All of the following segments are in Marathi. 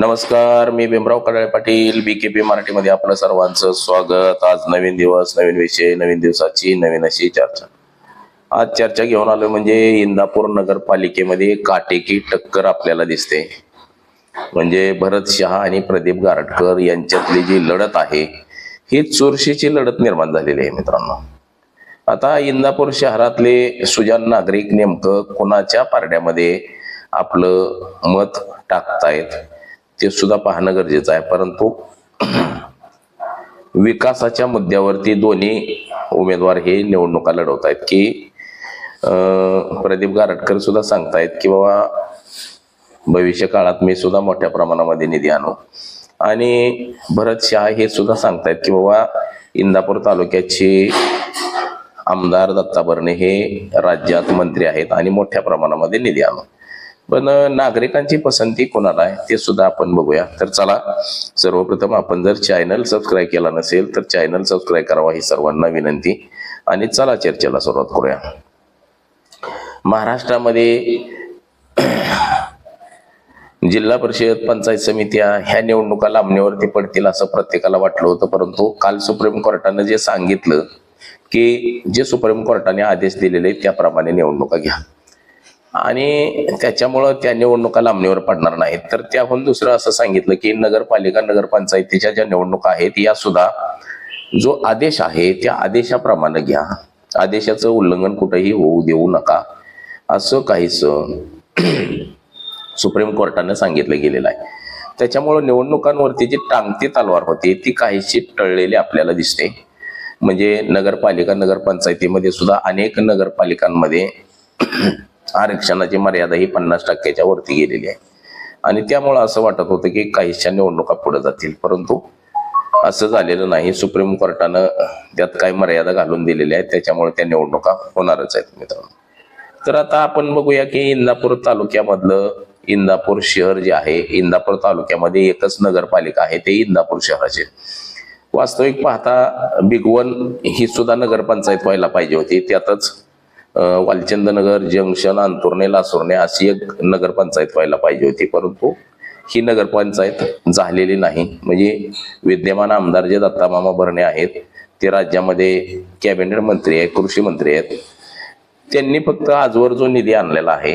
नमस्कार मी Bhimrao Kadale Patil B K P मराठीमध्ये आपलं सर्वांचं स्वागत. आज नवीन दिवस नवीन विषय नवीन दिवसाची नवीन अशी चर्चा. आज चर्चा घेऊन आलो म्हणजे इंदापूर नगरपालिकेमध्ये काटेकी टक्कर आपल्याला दिसते. म्हणजे भरत शहा आणि प्रदीप गारटकर यांच्यातली जी लढत आहे ही चुरशीची लढत निर्माण झालेली आहे मित्रांनो. आता इंदापूर शहरातले सुजान नागरिक नेमकं कोणाच्या पारड्यामध्ये आपलं मत टाकतायत? ते सुद्धा पाहणं गरजेचं आहे. परंतु विकासाच्या मुद्द्यावरती दोन्ही उमेदवार हे निवडणुका लढवत आहेत की प्रदीप गारटकर सुद्धा सांगतायत की बाबा भविष्य काळात मी सुद्धा मोठ्या प्रमाणामध्ये निधी आणू. आणि भरत शहा हे सुद्धा सांगतायत की बाबा इंदापूर तालुक्याची आमदार दत्ता भरणे हे राज्यात मंत्री आहेत आणि मोठ्या प्रमाणामध्ये निधी आणू. पण नागरिकांची पसंती कोणाला आहे ते सुद्धा आपण बघूया. तर चला सर्वप्रथम आपण जर चॅनल सबस्क्राईब केला नसेल तर चॅनल सबस्क्राईब करावा ही सर्वांना विनंती. आणि चला चर्चेला सुरुवात करूया. महाराष्ट्रामध्ये जिल्हा परिषद पंचायत समित्या ह्या निवडणुका लांबणीवरती पडतील असं प्रत्येकाला वाटलं होतं परंतु काल सुप्रीम कोर्टानं जे सांगितलं की जे सुप्रीम कोर्टाने आदेश दिलेले आहेत, त्याप्रमाणे निवडणुका घ्या. आणि त्याच्यामुळं त्या निवडणुका लांबणीवर पडणार नाहीत. तर त्याहून दुसरं असं सांगितलं की नगरपालिका नगरपंचायतीच्या ज्या निवडणुका आहेत या सुद्धा जो आदेश आहे त्या आदेशाप्रमाणे घ्या. आदेशाचं उल्लंघन कुठेही होऊ देऊ नका. असं काहीच सुप्रीम कोर्टानं सांगितलं गेलेलं आहे. त्याच्यामुळं निवडणुकांवरती जी टांगती तलवार होती ती काहीशी टळलेली आपल्याला दिसते. म्हणजे नगरपालिका नगरपंचायतीमध्ये सुद्धा अनेक नगरपालिकांमध्ये आरक्षणाची मर्यादा ही पन्नास टक्क्याच्या वरती गेलेली आहे. आणि त्यामुळं असं वाटत होतं की काहीशा निवडणुका पुढे जातील. परंतु असं झालेलं नाही. सुप्रीम कोर्टानं त्यात काही मर्यादा घालून दिलेल्या आहेत. त्याच्यामुळे त्या निवडणुका होणारच आहेत मित्रांनो. तर आता आपण बघूया की इंदापूर तालुक्यामधलं इंदापूर शहर जे आहे इंदापूर तालुक्यामध्ये एकच नगरपालिका आहे ते इंदापूर शहराचे वास्तविक पाहता बिगवन ही सुद्धा नगरपंचायत व्हायला पाहिजे होती. त्यातच वालचंदनगर जंक्शन अंतुर्णे लासुर्णे अशी एक नगरपंचायत व्हायला पाहिजे होती. परंतु ही नगरपंचायत झालेली नाही. म्हणजे विद्यमान आमदार जे दत्तामामा भरणे आहेत ते राज्यामध्ये कॅबिनेट मंत्री आहेत कृषी मंत्री आहेत त्यांनी फक्त आजवर जो निधी आणलेला आहे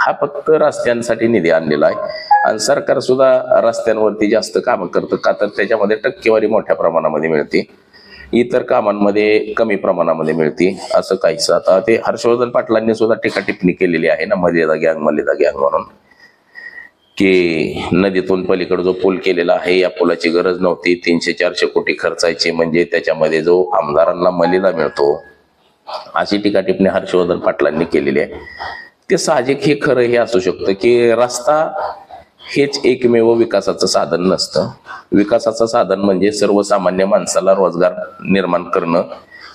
हा फक्त रस्त्यांसाठी निधी आणलेला आहे. आणि सरकार सुद्धा रस्त्यांवरती जास्त कामं करतं का तर त्याच्यामध्ये टक्केवारी मोठ्या प्रमाणामध्ये मिळते. इतर कामांमध्ये कमी प्रमाणामध्ये मिळते असं काहीच आता ते हर्षवर्धन पाटलांनी सुद्धा टीका टिप्पणी केलेली आहे ना मलिदा गँग मलिदा गँग म्हणून की नदीतून पलीकडे जो पूल केलेला आहे या पुलाची गरज नव्हती. तीनशे चारशे कोटी खर्चायची म्हणजे त्याच्यामध्ये जो आमदारांना मलिदा मिळतो अशी टीका टिप्पणी हर्षवर्धन पाटलांनी केलेली आहे. ते साहजिक हे खरं हे असू शकतं की रस्ता हेच एकमेव विकासाचं साधन नसतं. विकासाचं साधन म्हणजे सर्वसामान्य माणसाला रोजगार निर्माण करणं.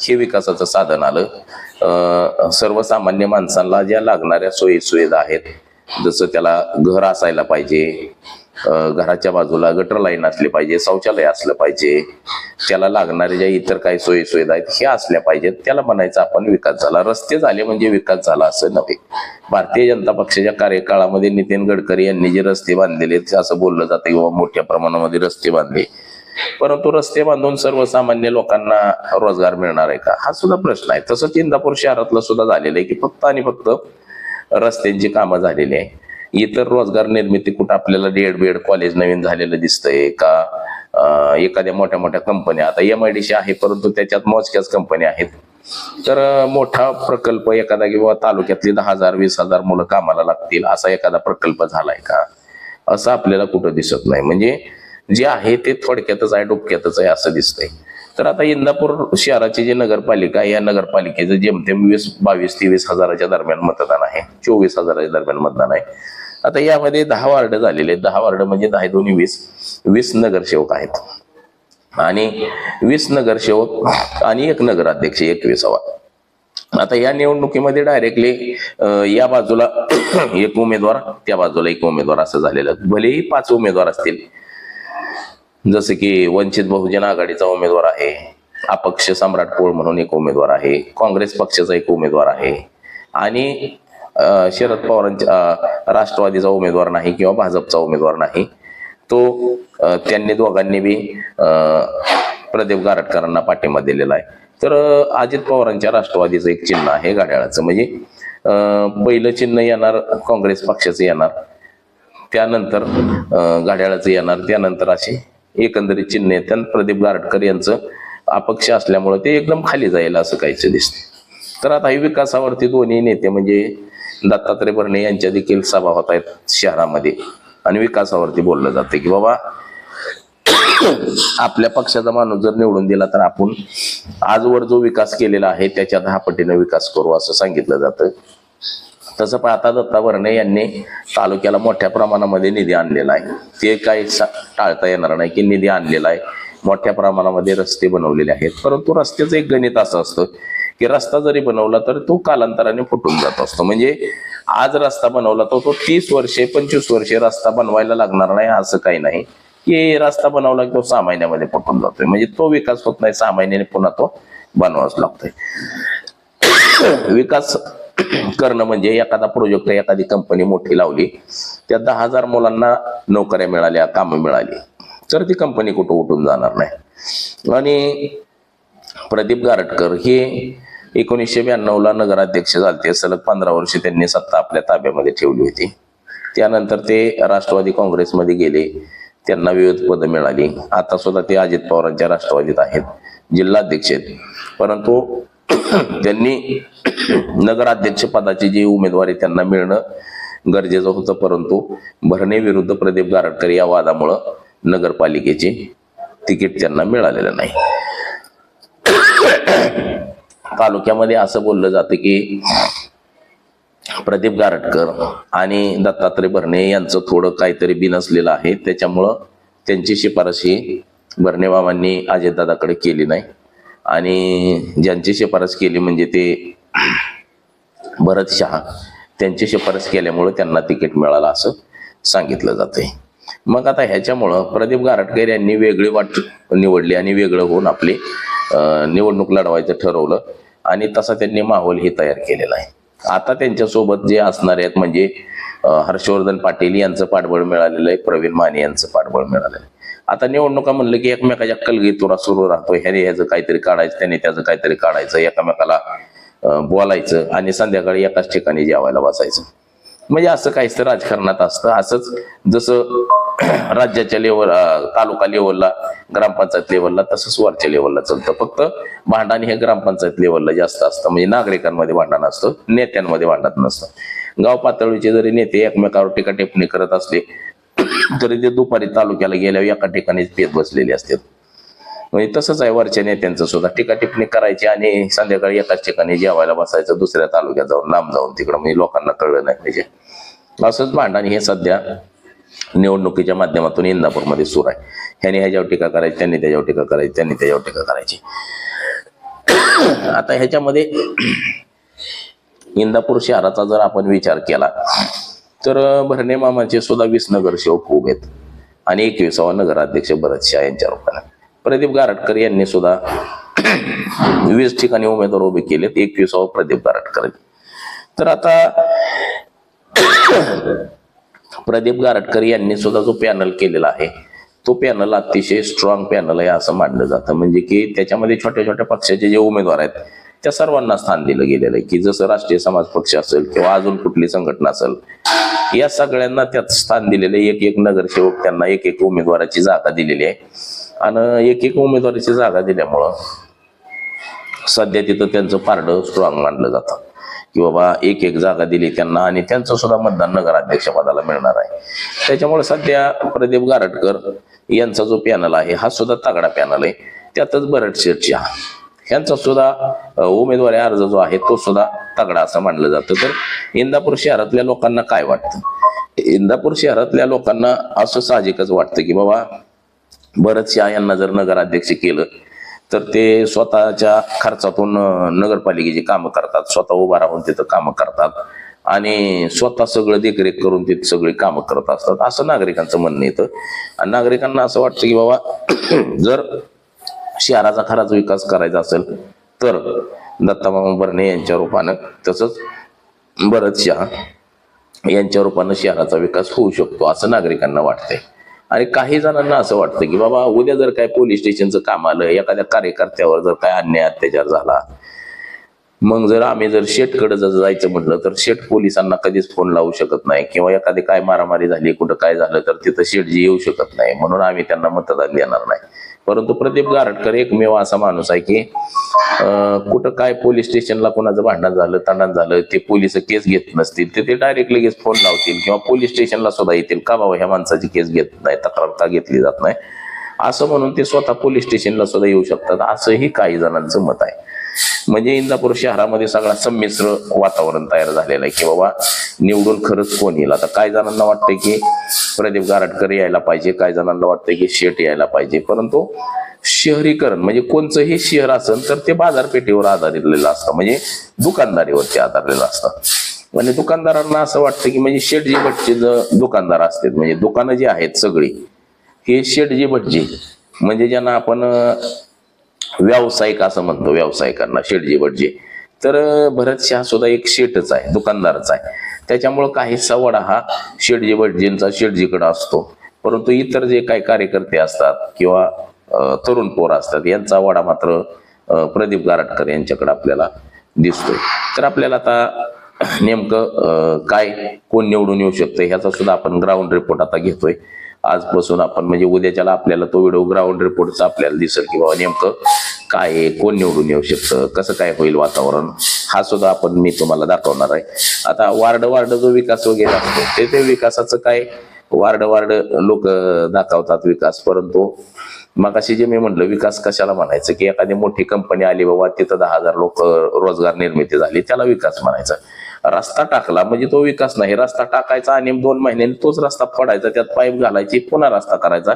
हे विकासाचं साधन आलं. सर्वसामान्य माणसांना ज्या लागणाऱ्या सोयी सुविधा आहेत जसं त्याला घर असायला पाहिजे घराच्या बाजूला गटर लाईन असली पाहिजे शौचालय असलं पाहिजे. त्याला लागणाऱ्या ज्या इतर काही सोयी सुविधा आहेत ह्या असल्या पाहिजेत. त्याला म्हणायचं आपण विकास झाला. रस्ते झाले म्हणजे विकास झाला असं नव्हे. भारतीय जनता पक्षाच्या कार्यकाळामध्ये नितीन गडकरी यांनी जे रस्ते बांधलेले आहेत, असं बोललं जातं किंवा मोठ्या प्रमाणामध्ये रस्ते बांधले. परंतु रस्ते बांधून सर्वसामान्य लोकांना रोजगार मिळणार आहे का? हा सुद्धा प्रश्न आहे. तसंच इंदापूर शहरातलं सुद्धा झालेलं आहे की फक्त आणि फक्त रस्त्यांची कामं झालेली आहे. इतर रोजगार निर्मिती कुठं आपल्याला डेड बेड कॉलेज नवीन झालेलं दिसतंय का? एखाद्या मोठ्या मोठ्या कंपन्या आता एम आय डी सी आहे परंतु त्याच्यात मोजक्याच कंपन्या आहेत. तर मोठा प्रकल्प एखादा किंवा तालुक्यातली दहा हजार वीस हजार मुलं कामाला लागतील असा एखादा प्रकल्प झालाय का? असं आपल्याला कुठं दिसत नाही. म्हणजे जे आहे ते थोडक्यातच आहे डोक्यातच आहे असं दिसतंय. तर आता इंदापूर शहराची जी नगरपालिका आहे या नगरपालिकेचं जेमतेम वीस बावीस तेवीस हजाराच्या दरम्यान मतदान आहे. चोवीस हजाराच्या दरम्यान मतदान आहे. आता यामध्ये दहा वार्ड झालेले आहेत. दहा वार्ड म्हणजे दहा दोन्ही वीस वीस नगरसेवक आहेत. आणि वीस नगरसेवक आणि एक नगराध्यक्ष एकविसावा. आता या निवडणुकीमध्ये डायरेक्टली या बाजूला एक उमेदवार त्या बाजूला एक उमेदवार असं झालेलं. भलेही पाच उमेदवार असतील जसं की वंचित बहुजन आघाडीचा उमेदवार आहे अपक्ष सम्राट पोळ म्हणून एक उमेदवार आहे काँग्रेस पक्षाचा एक उमेदवार आहे आणि शरद पवारांच्या राष्ट्रवादीचा उमेदवार नाही किंवा भाजपचा उमेदवार नाही. तो त्यांनी दोघांनी बी प्रदीप गारटकरांना पाठिंबा दिलेला आहे. तर अजित पवारांच्या राष्ट्रवादीचं एक चिन्ह आहे घड्याळाचं म्हणजे पहिलं चिन्ह येणार काँग्रेस पक्षाचं येणार त्यानंतर घड्याळाचं येणार त्यानंतर असे एकंदरीत चिन्ह येतात प्रदीप गारटकर यांचं अपक्ष असल्यामुळे ते एकदम खाली जाईल असं काहीच दिसतं तर आता ही विकासावरती दोन्ही नेते म्हणजे दत्तात्रय भरणे यांच्या देखील सभा होत आहेत शहरामध्ये. आणि विकासावरती बोललं जाते की बाबा आपल्या पक्षाचा माणूस जर निवडून दिला तर आपण आजवर जो विकास केलेला आहे त्याच्या दहा पटीनं विकास करू असं सांगितलं जातं. तसं पाहता दत्ता भरणे यांनी तालुक्याला मोठ्या प्रमाणामध्ये निधी आणलेला आहे. ते काही सा- टाळता येणार नाही की निधी आणलेला आहे. मोठ्या प्रमाणामध्ये रस्ते बनवलेले आहेत. परंतु रस्त्याचं एक गणित असं असतं की रस्ता जरी बनवला तर तो कालांतराने फुटून जात असतो. म्हणजे आज रस्ता बनवला तर तो तीस वर्षे पंचवीस वर्षे रस्ता बनवायला लागणार नाही असं काही नाही. की रस्ता बनवला की तो सहा महिन्यामध्ये फुटून जातोय. म्हणजे तो विकास होत नाही सहा महिन्याने पुन्हा तो बनवावाच लागतोय. विकास करणं म्हणजे एखादा प्रोजेक्ट एखादी कंपनी मोठी लावली त्या दहा हजार मुलांना नोकऱ्या मिळाल्या कामं मिळाली. तर ती कंपनी कुठं उठून जाणार नाही. आणि प्रदीप गारटकर हे एकोणीसशे ब्याण्णवला नगराध्यक्ष झाले सलग पंधरा वर्ष त्यांनी सत्ता आपल्या ताब्यामध्ये ठेवली होती. त्यानंतर ते राष्ट्रवादी काँग्रेसमध्ये गेले. त्यांना विविध पदं मिळाली. आता सुद्धा ते अजित पवारांच्या राष्ट्रवादीत आहेत. जिल्हाध्यक्ष आहेत. परंतु त्यांनी नगराध्यक्ष पदाची जी उमेदवारी त्यांना मिळणं गरजेचं होतं परंतु भरणे विरुद्ध प्रदीप गारटकर या वादामुळं नगरपालिकेचे तिकीट त्यांना मिळालेलं नाही. तालुक्यामध्ये असं बोललं जातं की प्रदीप गारटकर आणि दत्तात्रय भरणे यांचं थोडं काहीतरी बिनसलेलं आहे त्याच्यामुळं त्यांची शिफारस ही भरणे मामांनी अजितदादाकडे केली नाही. आणि ज्यांची शिफारस केली म्हणजे ते भरत शहा त्यांची शिफारस केल्यामुळं त्यांना तिकीट मिळालं असं सांगितलं जातंय. मग आता ह्याच्यामुळं प्रदीप गारटकर यांनी वेगळी वाट निवडली आणि वेगळं होऊन आपली निवडणूक लढवायचं ठरवलं आणि तसा त्यांनी माहोल हे तयार केलेला आहे. आता त्यांच्यासोबत जे असणारे आहेत म्हणजे हर्षवर्धन पाटील यांचं पाठबळ मिळालेलं आहे प्रवीण माने यांचं पाठबळ मिळालेलं आहे. आता निवडणुका म्हणलं की एकमेकाच्या कलगीतुरा सुरू राहतो ह्याने ह्याचं काहीतरी काढायचं त्याने त्याचं काहीतरी काढायचं एकमेकाला बोलायचं आणि संध्याकाळी एकाच ठिकाणी जेवायला बसायचं. म्हणजे असं काहीच तर राजकारणात असतं. असंच जसं राज्याच्या लेवल तालुका लेवलला ग्रामपंचायत लेवलला तसंच वरच्या लेवलला चालतं. फक्त भांडण हे ग्रामपंचायत लेवलला जास्त असतं. म्हणजे नागरिकांमध्ये भांडण असतं नेत्यांमध्ये भांडण नसतं. गाव पातळीचे जरी नेते एकमेकावर टीका टिप्पणी करत असले तरी ते दुपारी तालुक्याला गेल्यावर एका ठिकाणीच पेत बसलेले असतात. म्हणजे तसंच आहे वरच्या नेत्यांचं सुद्धा. टीका टिप्पणी करायची आणि संध्याकाळी एकाच ठिकाणी जेवायला बसायचं दुसऱ्या तालुक्यात जाऊन लांब जाऊन तिकडं. म्हणजे लोकांना कळलं नाही पाहिजे. असंच भांडण हे सध्या निवडणुकीच्या माध्यमातून इंदापूरमध्ये सुरू आहे. ह्याने ह्याच्यावर टीका करायची त्यांनी त्याच्यावर टीका करायची त्यांनी त्याच्यावर टीका करायची. आता ह्याच्यामध्ये इंदापूर शहराचा जर आपण विचार केला तर भरणे मामाचे सुद्धा वीस नगरसेवक उभे आहेत. आणि एकविसावा नगराध्यक्ष भरत शाह यांच्या रूपाने. प्रदीप गारटकर यांनी सुद्धा वीस ठिकाणी उमेदवार उभे केलेत. एकविसावा प्रदीप गारटकर तर आता प्रदीप गारटकर यांनी सुद्धा जो पॅनल केलेला आहे तो पॅनल अतिशय स्ट्रॉंग पॅनल आहे असं मानलं जातं. म्हणजे की त्याच्यामध्ये छोट्या छोट्या पक्षाचे जे उमेदवार आहेत त्या सर्वांना स्थान दिलं गेलेलं आहे. की जसं राष्ट्रीय समाज पक्ष असेल किंवा अजून कुठली संघटना असेल या सगळ्यांना त्यात स्थान दिलेलं आहे. एक एक नगरसेवक त्यांना एक एक उमेदवाराची जागा दिलेली आहे. आणि एक एक उमेदवाराची जागा दिल्यामुळं सध्या तिथं त्यांचं पारडं स्ट्रॉंग मानलं जातं. की बाबा एक एक जागा दिली त्यांना आणि त्यांचं सुद्धा मतदान नगराध्यक्ष पदाला मिळणार आहे. त्याच्यामुळे सध्या प्रदीप गारटकर यांचा जो पॅनल आहे हा सुद्धा तगडा पॅनल आहे. त्यातच बरडशेठच्या ह्यांचा सुद्धा उमेदवारी अर्ज जो आहे तो सुद्धा तगडा असं मानलं जातं. तर इंदापूर शहरातल्या लोकांना काय वाटतं? इंदापूर शहरातल्या लोकांना असं साहजिकच वाटतं की बाबा भरत शहा यांना जर नगराध्यक्ष केलं तर ते स्वतःच्या खर्चातून नगरपालिकेची कामं करतात. स्वतः उभा राहून तिथं कामं करतात आणि स्वतः सगळं देखरेख करून ते सगळी कामं करत असतात असं नागरिकांचं म्हणणं येतं आणि नागरिकांना असं वाटतं की बाबा जर शहराचा खराच विकास करायचा असेल तर दत्तामामा बर्णे यांच्या रूपानं तसंच भरत शहा यांच्या रूपानं शहराचा विकास होऊ शकतो असं नागरिकांना वाटतंय. आणि काही जणांना असं वाटतं की बाबा उद्या जर काय पोलीस स्टेशनचं काम आलं एखाद्या कार्यकर्त्यावर जर काय अन्याय अत्याचार झाला मग जर आम्ही जर शेटकडे जर जायचं म्हटलं तर शेट पोलिसांना कधीच फोन लावू शकत नाही. किंवा एखादी काय मारामारी झाली कुठं काय झालं तर तिथं शेटजी येऊ शकत नाही. म्हणून आम्ही त्यांना मतदान देणार नाही. परंतु प्रदीप गारटकर एकमेव असा माणूस आहे की कुठं काय पोलीस स्टेशनला कोणाचं भांडण झालं तांडण झालं ते पोलीस केस घेत नसतील ते डायरेक्ट लगेच फोन लावतील किंवा पोलीस स्टेशनला सुद्धा येतील. का बाबा ह्या माणसाची केस घेत नाही तक्रार का घेतली जात नाही? असं म्हणून ते स्वतः पोलीस स्टेशनला सुद्धा येऊ शकतात. असंही काही जणांचं मत आहे. म्हणजे इंदापूर शहरामध्ये सगळा संमिश्र वातावरण तयार झालेलं आहे की बाबा निवडून खरंच कोण येईल? आता काही जणांना वाटतंय की प्रदीप गारटकर यायला पाहिजे काही जणांना वाटतंय की शेट यायला पाहिजे. परंतु शहरीकरण म्हणजे कोणचंही शहर असेल तर ते बाजारपेठेवर आधारलेलं असतं. म्हणजे दुकानदारीवरती आधारलेलं असतं. आणि दुकानदारांना असं वाटतं की म्हणजे शेटजी भटचे दुकानदार असतात म्हणजे दुकानं जी आहेत सगळी हे शेटजी भटजी म्हणजे ज्यांना आपण व्यावसायिक असं म्हणतो व्यावसायिकांना शेटजी भटजी तर अं, भरत शहा सुद्धा एक शेटच आहे दुकानदारच आहे. त्याच्यामुळं काहीसा वडा हा शेटजी भटजींचा शेटजीकडे असतो. परंतु इतर जे काही कार्यकर्ते असतात किंवा तरुण पोर असतात यांचा वडा मात्र प्रदीप गारटकर यांच्याकडे आपल्याला दिसतोय. तर आपल्याला आता नेमकं काय कोण निवडून येऊ शकतं ह्याचा सुद्धा आपण ग्राउंड रिपोर्ट आता घेतोय. आजपासून आपण म्हणजे उद्याच्याला आपल्याला तो व्हिडिओ ग्राउंड रिपोर्टचा आपल्याला दिसेल की बाबा नेमकं काय आहे कोण निवडून येऊ शकतं कसं काय होईल वातावरण हा सुद्धा आपण मी तुम्हाला दाखवणार आहे. आता वार्ड वार्ड जो विकास वगैरे असतो ते ते विकासाचं काय वार्ड वार्ड लोक दाखवतात विकास परंतु मग अशी जे मी म्हटलं विकास कशाला म्हणायचं? की एखादी मोठी कंपनी आली बाबा तिथं दहा हजार लोक रोजगार निर्मिती झाली त्याला विकास म्हणायचा. रस्ता टाकला म्हणजे तो विकास नाही. रस्ता टाकायचा आणि दोन महिन्यांनी तोच रस्ता पडायचा त्यात पाईप घालायची पुन्हा रस्ता करायचा.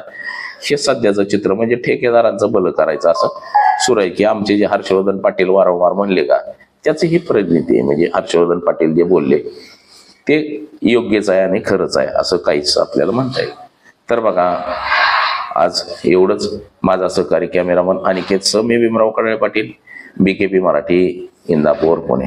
हे सध्याचं चित्र म्हणजे ठेकेदारांचं भलं करायचं असं. सुरू आहे की आमचे जे हर्षवर्धन पाटील वारंवार म्हणले का त्याची ही प्रतिनिधी आहे. म्हणजे हर्षवर्धन पाटील जे बोलले ते योग्यच आहे आणि खरंच आहे असं काहीच आपल्याला म्हणता येईल. तर बघा आज एवढंच माझा सहकारी कॅमेरामन अनिकेत स मी Bhimrao Kadale Patil B K P Marathi Indapur Pune.